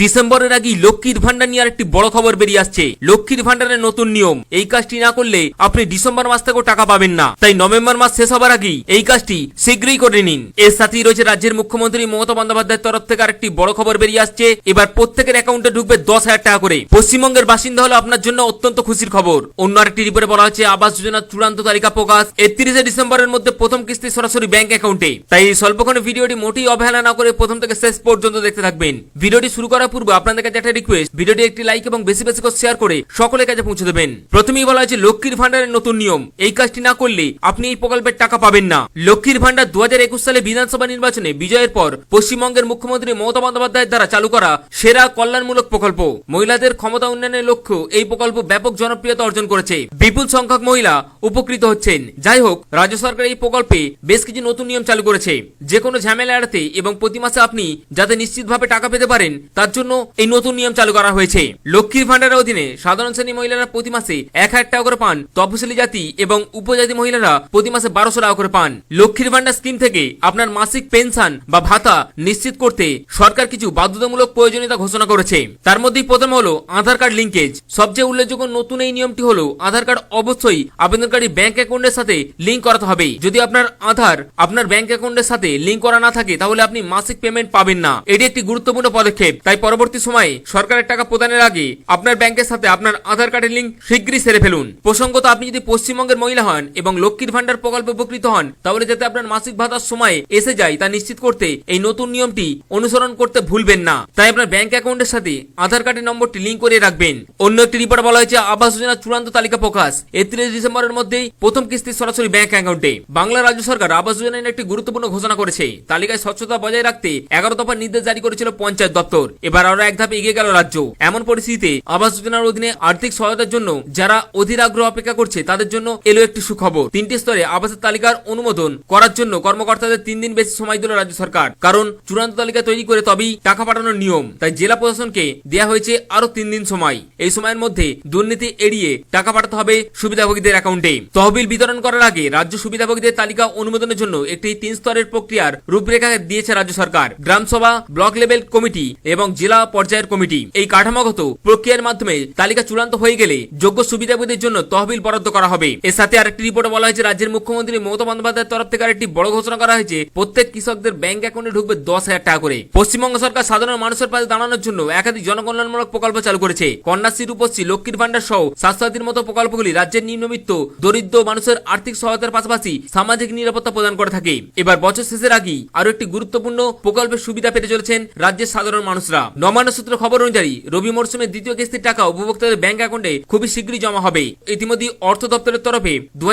ডিসেম্বরের আগেই লক্ষ্মীর ভান্ডার নিয়ে আরেকটি বড় খবর বেরিয়ে আসছে। লক্ষ্মীর ভান্ডারের নতুন নিয়ম। এই কাজটি না করলে আপনি ডিসেম্বর মাস থেকেও টাকা পাবেন না। তাই নভেম্বর মাস শেষ হবার আগেই এই কাজটি শীঘ্রই করে নিন। এর সাথেই রয়েছে রাজ্যের মুখ্যমন্ত্রী মমতা বন্দ্যোপাধ্যায়ের তরফ থেকে আরেকটি বড় খবর বেরিয়ে আসছে। এবার প্রত্যেকের অ্যাকাউন্টে ঢুকবে দশ হাজার টাকা করে। পশ্চিমবঙ্গের বাসিন্দা হলো আপনার জন্য অত্যন্ত খুশির খবর। অন্য আরেকটি রিপোর্টে বলা হচ্ছে আবাস যোজনার চূড়ান্ত তালিকা প্রকাশ। একত্রিশে ডিসেম্বরের মধ্যে প্রথম কিস্তি সরাসরি ব্যাংক অ্যাকাউন্টে তাই এই স্বল্পক্ষণে ভিডিওটি মোটেই অবহেলা না করে প্রথম থেকে শেষ পর্যন্ত দেখতে থাকবেন। ভিডিওটি শুরু করার পূর্বে আপনাদের কাছে একটা রিকোয়েস্ট ভিডিওটি একটি লাইক এবং বেশি বেশি করে শেয়ার করে সকলের কাছে পৌঁছে দেবেন। প্রথমেই বলা হয়েছে, লক্ষ্মীর ভান্ডারের নতুন নিয়ম। এই কাজটি না করলে আপনি এই প্রকল্পের টাকা পাবেন না। লক্ষ্মীর ভান্ডার দু সালে বিধানসভা নির্বাচনে বিজয়ের পর পশ্চিমবঙ্গের মুখ্যমন্ত্রী মমতা বন্দ্যোপাধ্যায়ের দ্বারা চালু করা সেরা কল্যাণমূলক প্রকল্প। মহিলাদের ক্ষমতা উন্নয়নের লক্ষ্য এই প্রকল্প ব্যাপক জনপ্রিয়তা অর্জন করেছে। বিপুল সংখ্যক মহিলা উপকৃত হচ্ছেন। যাই হোক, রাজ্য সরকার এই প্রকল্পে বেশ কিছু নতুন নিয়ম চালু করেছে। যে কোনো ঝামেলা এড়াতে এবং প্রতি মাসে আপনি যাতে নিশ্চিতভাবে টাকা পেতে পারেন, তার জন্য এই নতুন নিয়ম চালু করা হয়েছে। লক্ষ্মীর ভান্ডারের অধীনে সাধারণ শ্রেণি মহিলারা প্রতি মাসে এক হাজার টাকা করে পান। তফসিলি জাতি এবং উপজাতি মহিলারা প্রতি মাসে বারোশো টাকা করে পান। লক্ষ্মীর ভান্ডার স্কিম থেকে আপনার মাসিক পেনশন বা ভাতা নিশ্চিত করতে সরকার কিছু বাধ্যতামূলক প্রয়োজনীয়তা ঘোষণা করেছে। তার মধ্যেই প্রথম হলো আধার কার্ড লিঙ্কেজ। সবচেয়ে উল্লেখযোগ্য নতুন এই নিয়মটি হলো আধার কার্ড অবশ্যই আবেদনকারী ব্যাংক অ্যাকাউন্টের সাথে লিঙ্ক করাতে হবে। যদি আপনার আধার আপনার ব্যাংক অ্যাকাউন্টের সাথে লিঙ্ক করা না থাকে, তাহলে আপনি মাসিক পেমেন্ট পাবেন না। এটি একটি গুরুত্বপূর্ণ পদক্ষেপ। তাই পরবর্তী সময়ে সরকারের টাকা প্রদানের আগে আপনার ব্যাংকের সাথে আপনার আধার কার্ডের লিঙ্ক শীঘ্রই সেরে ফেলুন। প্রসঙ্গত আপনি যদি পশ্চিমবঙ্গের মহিলা হন এবং লক্ষ্মীর ভান্ডার প্রকল্পে উপকৃত হন, তাহলে যাতে আপনার মাসিক ভাতার সময় এসে যায় তা নিশ্চিত করতে এই নতুন নিয়মটি অনুসরণ করতে ভুলবেন না। তাই আপনার ব্যাংক অ্যাকাউন্টের সাথে আধার কার্ডের নম্বরটি লিঙ্ক করে রাখবেন। অন্য একটি রিপোর্ট বলা হয়েছে, আবাস যোজনার চূড়ান্ত তালিকা প্রকাশ একত্রিশ ডিসেম্বরের মধ্যেই প্রথম কিস্তি সরাসরি ব্যাংক অ্যাকাউন্টে। বাংলা রাজ্য সরকার আবাস যোজনার একটি গুরুত্বপূর্ণ ঘোষণা করেছে। তালিকায় স্বচ্ছতা বজায় রাখতে এগারো দফা নির্দেশ জারি করেছিল পঞ্চায়েত দপ্তর এবার আরও এক ধাপে এগিয়ে গেল রাজ্য। এমন পরিস্থিতিতে আবাস যোজনার অধীনে আর্থিক সহায়তার জন্য যারা অধীর আগ্রহ অপেক্ষা করছে, তাদের জন্য এলো একটি সুখবর। তিনটি স্তরে আবাসের তালিকার অনুমোদন করার জন্য কর্মকর্তাদের তিন দিন বেশি সময় দিল রাজ্য সরকার। কারণ চূড়ান্ত তালিকা তৈরি করে তবেই টাকা পাঠানোর নিয়ম। তাই জেলা প্রশাসনকে দেয়া হয়েছে আরও তিন দিন সময়। এই সময়ের মধ্যে দুর্নীতি এড়িয়ে টাকা পাঠাতে হবে সুবিধাভোগীদের অ্যাকাউন্টে। তহবিল বিতরণ করার আগে রাজ্য সুবিধাভোগীদের তালিকা অনুমোদনের জন্য একটি তিন স্তরের প্রক্রিয়ার রূপরেখা দিয়েছে রাজ্য সরকার। গ্রামসভা, ব্লক লেভেল কমিটি এবং জেলা পর্যায়ের কমিটি। এই কাঠামোগত প্রক্রিয়ার মাধ্যমে তালিকা চূড়ান্ত হয়ে গেলে যোগ্য সুবিধাভোগীদের জন্য তহবিল বরাদ্দ করা হবে। এর সাথে আরেকটি রিপোর্টে বলা হয়েছে, রাজ্যের মুখ্যমন্ত্রী মমতা বন্দ্যোপাধ্যায়ের তরফ থেকে আরেকটি বড় ঘোষণা করা হয়েছে, প্রত্যেক কৃষকদের ব্যাংক অ্যাকাউন্টে ঢুকবে দশ হাজার টাকা করে। পশ্চিমবঙ্গ সরকার সাধারণ মানুষের পাশে দাঁড়ানোর জন্য একাধিক জনকল্যাণমূলক প্রকল্প চালু করেছে। কন্যাশ্রী, রূপশ্রী, লক্ষ্মীর ভান্ডার সহ স্বাস্থ্যসাথীর মতো প্রকল্পগুলি রাজ্যের নিম্নবিত্ত, দরিদ্র মানুষের আর্থিক সহায়তার পাশাপাশি সামাজিক নিরাপত্তা প্রদান করে থাকে। এবার বছর শেষের আগেই আরও একটি গুরুত্বপূর্ণ প্রকল্পের সুবিধা পেতে চলেছেন রাজ্যের সাধারণ মানুষরা। নবান্ন সূত্র খবর অনুযায়ী রবি মরশুমের দ্বিতীয় কিস্তির টাকা উপভোক্তাদের ব্যাংক অ্যাকাউন্টে খুবই শীঘ্রই জমা হবে। ইতিমধ্যে অর্থ দপ্তরের তরফে দু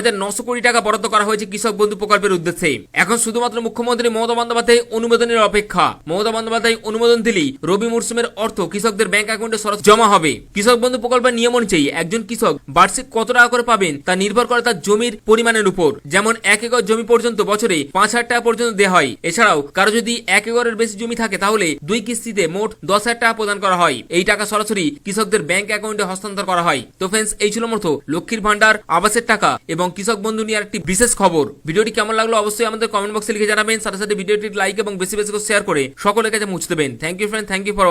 কোটি টাকা বরাদ্দ করা হয়েছে কৃষক বন্ধু প্রকল্পের উদ্দেশ্যে। এখন শুধুমাত্র মুখ্যমন্ত্রী মমতা বন্দ্যোপাধ্যায় অনুমোদনের অপেক্ষা। মমতা বন্দ্যোপাধ্যায় অনুমোদন দিলেই রবি মরশুমের অর্থ কৃষকদের ব্যাংক অ্যাকাউন্টে সরাসরি জমা হবে। কৃষক বন্ধু প্রকল্পের নিয়ম অনুযায়ী একজন কৃষক বার্ষিক কত টাকা করে পাবেন তা নির্ভর করে তার জমির পরিমাণের উপর। যেমন এক একর জমি পর্যন্ত বছরে পাঁচ হাজার টাকা পর্যন্ত দেওয়া হয়। এছাড়াও কারও যদি এক একরের বেশি জমি থাকে তাহলে দুই কিস্তিতে মোট দশ হাজার টাকা প্রদান করা হয়। এই টাকা সরাসরি কৃষকদের ব্যাংক অ্যাকাউন্টে হস্তান্তর করা হয়। তো ফ্রেন্ডস এই ছিল মতো লক্ষ্মীর ভান্ডার আবাসের টাকা এবং কৃষক বন্ধু নিয়ে একটি বিশেষ খবর। ভিডিওটি কেমন লাগল অবশ্যই আমাদের কমেন্ট বক্সে লিখে জানাবেন। সাথে সাথে ভিডিওটি লাইক এবং বেশি বেশি করে শেয়ার করে সকলের কাছে মুছে দেবেন। Thank you friend thank you for